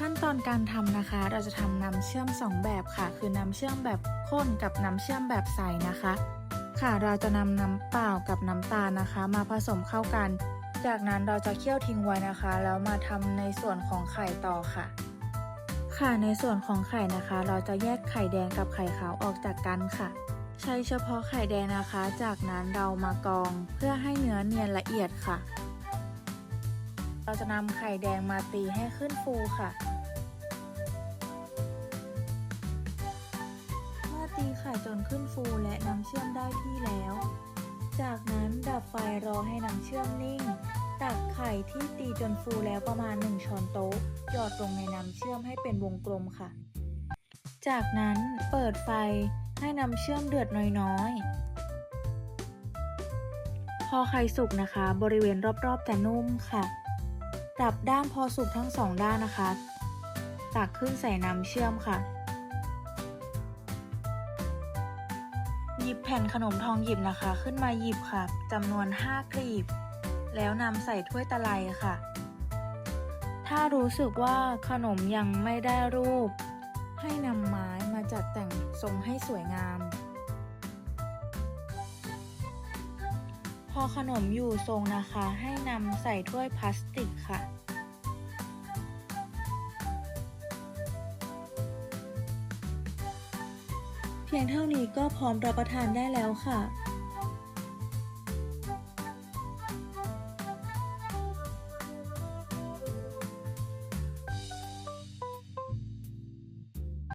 ขั้นตอนการทำนะคะ เราจะทำน้ำเชื่อม 2 แบบค่ะ คือน้ำเชื่อมแบบข้นกับน้ำเชื่อมแบบใสนะคะ ค่ะเราจะนำน้ำเปล่ากับน้ำตาลนะคะ มาผสมเข้ากัน จากนั้นเราจะเคี่ยวทิ้งไว้นะคะ แล้วมาทำในส่วนของไข่ต่อค่ะ ค่ะในส่วนของไข่นะคะ เราจะแยกไข่แดงกับไข่ขาวออกจากกันค่ะ ใช้เฉพาะไข่แดงนะคะ จากนั้นเรามากรองเพื่อให้เนื้อเนียนละเอียดค่ะ เราจะนำไข่แดงมาตีให้ขึ้นฟูค่ะ เมื่อตีไข่จนขึ้นฟูและน้ำเชื่อมได้ที่แล้ว จากนั้นดับไฟรอให้น้ำเชื่อมนิ่ง ตักไข่ที่ตีจนฟูแล้วประมาณ 1 ช้อนโต๊ะ หยอดลงในน้ำเชื่อมให้เป็นวงกลมค่ะ จากนั้นเปิดไฟให้น้ำเชื่อมเดือดน้อยๆ พอไข่สุกนะคะ บริเวณรอบๆจะนุ่มค่ะ ดับด้านพอสุกทั้งสองด้านนะคะ ตักขึ้นใส่น้ำเชื่อมค่ะ หยิบแผ่นขนมทองหยิบนะคะ ขึ้นมาหยิบค่ะจำนวน 5กลีบ แล้วนำใส่ถ้วยตะไลค่ะ ถ้ารู้สึกว่าขนมยังไม่ได้รูป ให้นำไม้มาจัดแต่งทรงให้สวยงาม พอขนมอยู่ทรงนะคะ ให้นำใส่ถ้วยพลาสติกค่ะ เพียงเท่านี้ก็พร้อมรับประทานได้แล้วค่ะ